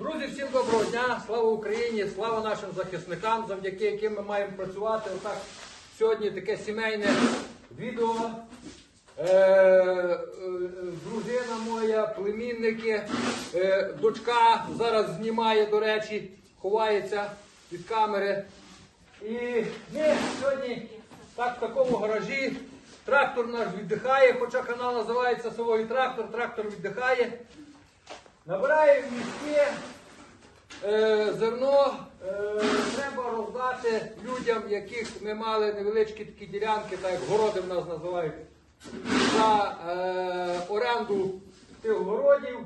Друзі, всім доброго дня! Слава Україні! Слава нашим захисникам, завдяки яким ми маємо працювати. Отак сьогодні таке сімейне відео. Е, е, дружина моя, племінники, е, дочка зараз знімає, до речі, ховається від камери. І ми сьогодні так в такому гаражі. Трактор наш віддихає, хоча канал називається Сової трактор, трактор віддихає. Набираємо е, зерно, е, треба роздати людям, яких ми мали невеличкі такі ділянки, так як городи в нас називають, за е, оренду тих городів.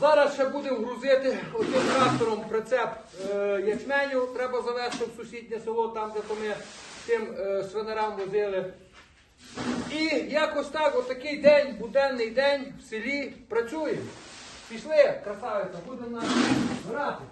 Зараз ще будемо грузити одним трактором прицеп е, ячменю, треба завести в сусіднє село, там, де ми тим е, свинарам возили. І якось так, отакий день, буденний день в селі працюємо. Пішли, красавиця, будемо нас грати.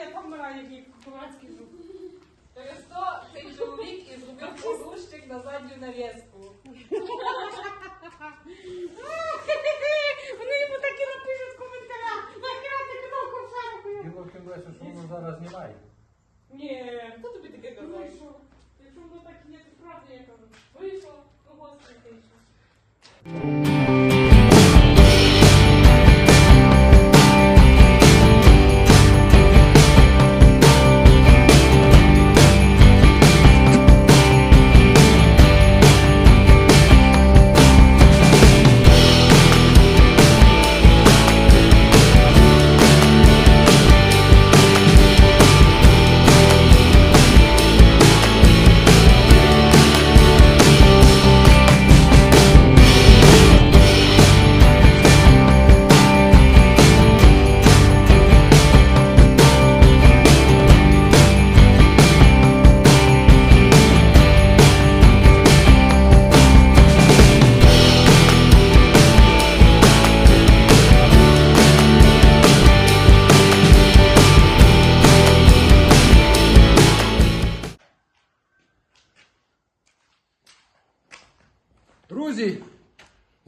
А там вмирає, який кулацький жук. Через то цей чоловік і зробив подушчик на задню нав'язку. Вони йому так і напишуть в коментарях. Нахера ти канал ковшарку? Діло в тім, Леся, що воно зараз знімає. Ні, хто тобі таке казав? Вийшов. Якщо воно так є, то правда я кажу. Вийшов, когось не вийшов.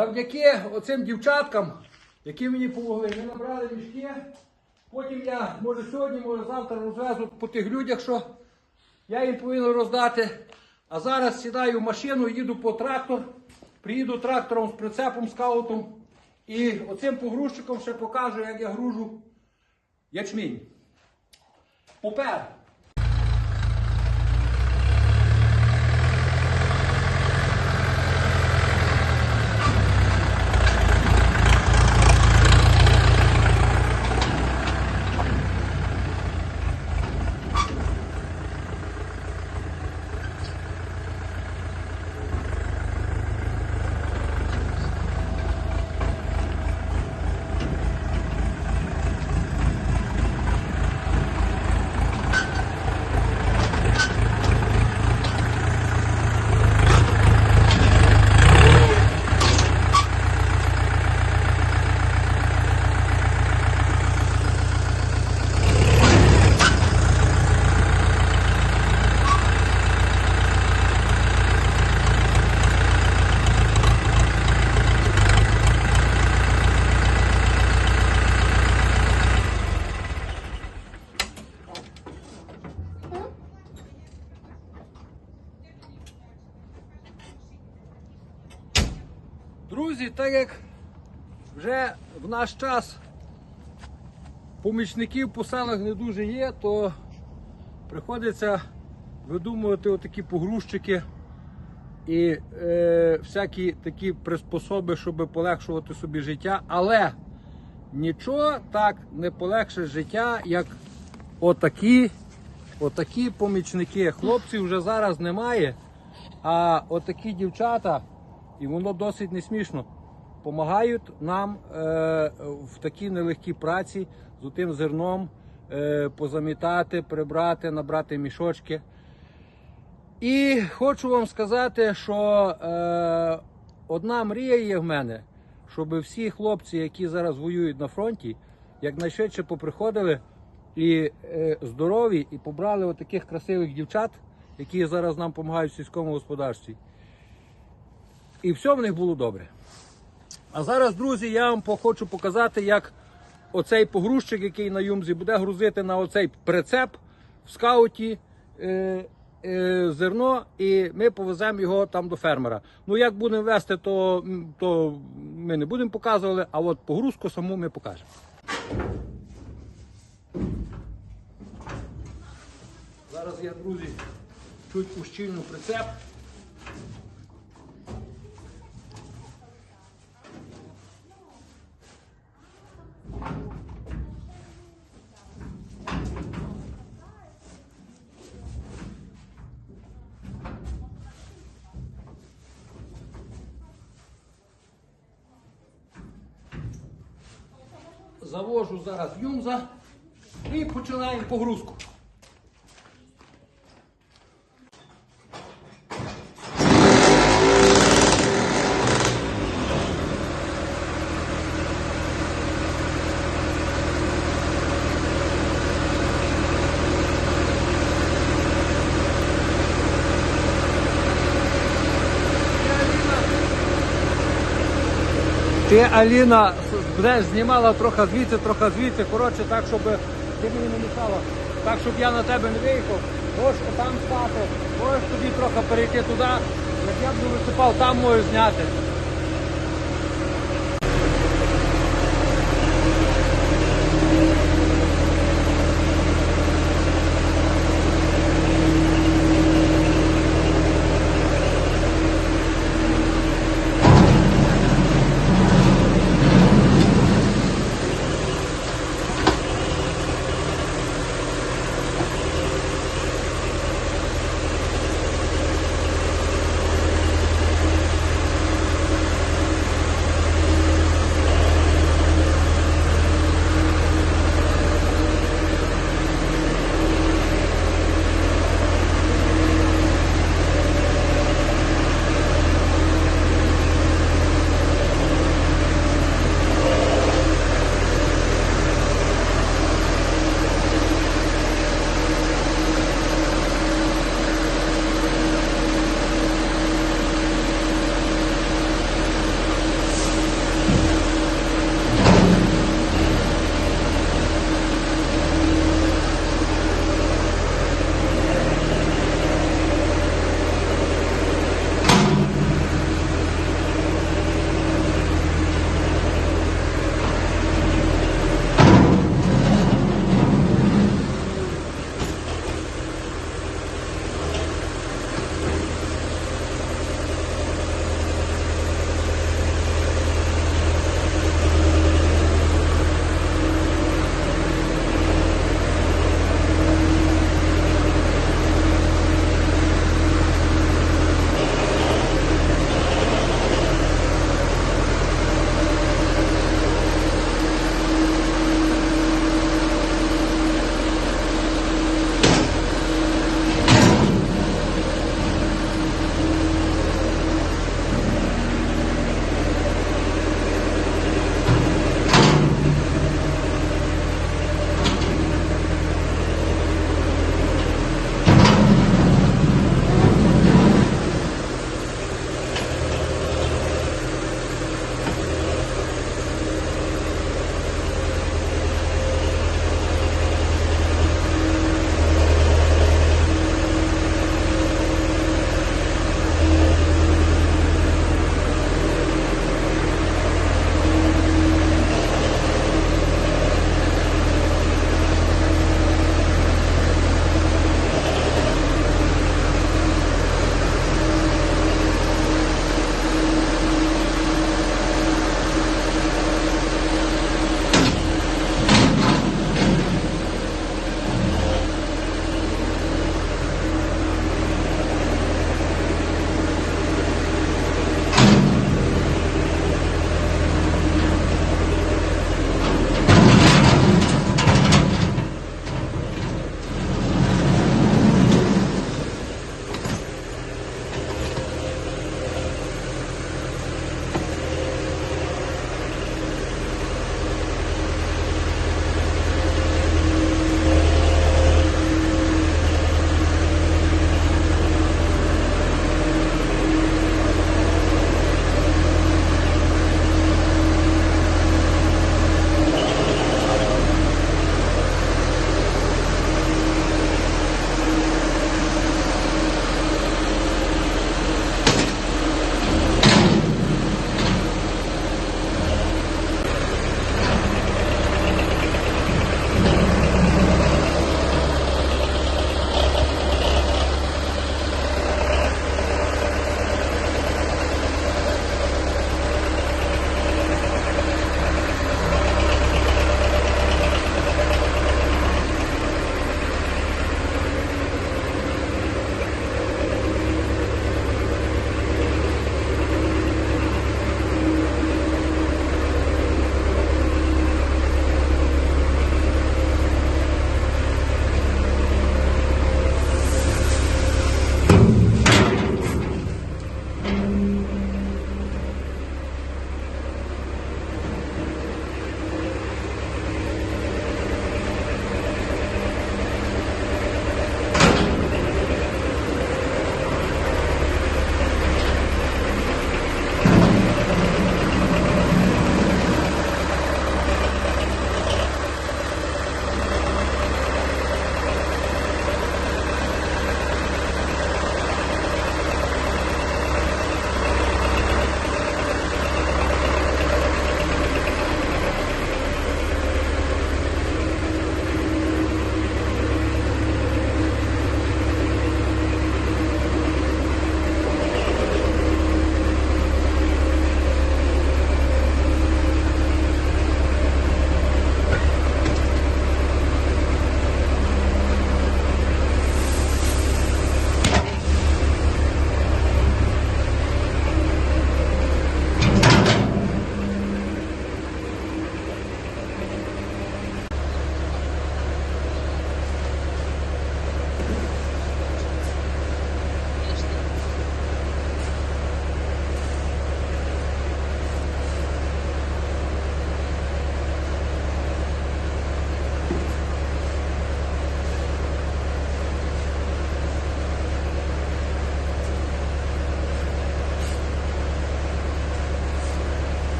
Завдяки оцим дівчаткам, які мені допомогли, ми набрали мішки. Потім я, може сьогодні, може завтра розвезу по тих людях, що я їм повинен роздати. А зараз сідаю в машину, їду по трактор, приїду трактором з прицепом, скаутом. І оцим погрузчиком ще покажу, як я гружу ячмінь. Попер. Друзі, так як вже в наш час помічників по селах не дуже є, то приходиться видумувати отакі погрузчики і е, всякі такі приспособи, щоб полегшувати собі життя. Але нічого так не полегшить життя, як отакі, отакі помічники. Хлопців вже зараз немає, а отакі дівчата, і воно досить не смішно. Помагають нам е, в такій нелегкій праці з тим зерном е, позамітати, прибрати, набрати мішочки. І хочу вам сказати, що е, одна мрія є в мене, щоб всі хлопці, які зараз воюють на фронті, якнайшвидше поприходили і е, здорові, і побрали отаких красивих дівчат, які зараз нам допомагають в сільському господарстві. І все в них було добре. А зараз, друзі, я вам хочу показати, як оцей погрузчик, який на юмзі, буде грузити на оцей прицеп в скауті е, е, зерно, і ми повеземо його там до фермера. Ну, як будемо вести, то, то ми не будемо показувати, а от погрузку саму ми покажемо. Зараз я, друзі, чуть ущільну прицеп. Завожу зараз юмза і починаємо погрузку. Ти, Аліна, будеш знімала трохи звідси, трохи звідси, коротше, так, щоб ти мені не мішала, так, щоб я на тебе не виїхав. Можеш там спати, можеш тобі трохи перейти туди. Як я буду висипав, там можеш зняти.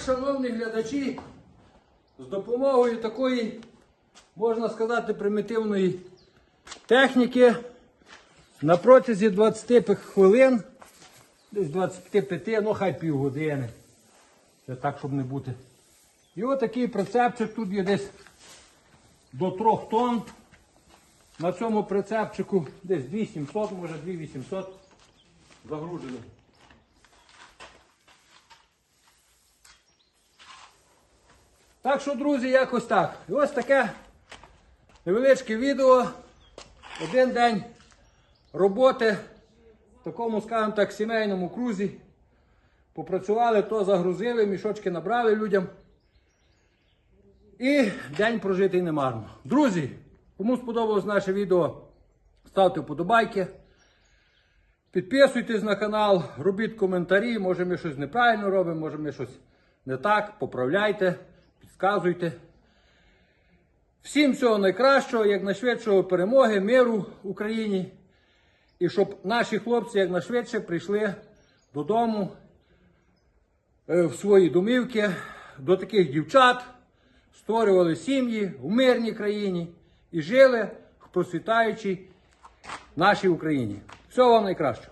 Шановні глядачі, з допомогою такої, можна сказати, примітивної техніки на протязі 25 хвилин, десь 25, ну хай півгодини. Це так, щоб не бути. І отакий прицепчик тут є десь до 3 тонн. На цьому прицепчику десь 2700, може 2800 загружений. Так що, друзі, якось так. І ось таке невеличке відео. Один день роботи в такому, скажімо так, сімейному крузі. Попрацювали, то загрузили, мішочки набрали людям. І день прожитий не марно. Друзі, кому сподобалось наше відео, ставте вподобайки. Підписуйтесь на канал, робіть коментарі, може ми щось неправильно робимо, може ми щось не так, поправляйте, підказуйте. Всім всього найкращого, якнайшвидшого перемоги, миру Україні. І щоб наші хлопці якнайшвидше прийшли додому е, в свої домівки до таких дівчат, створювали сім'ї в мирній країні і жили в процвітаючій нашій Україні. Всього вам найкращого.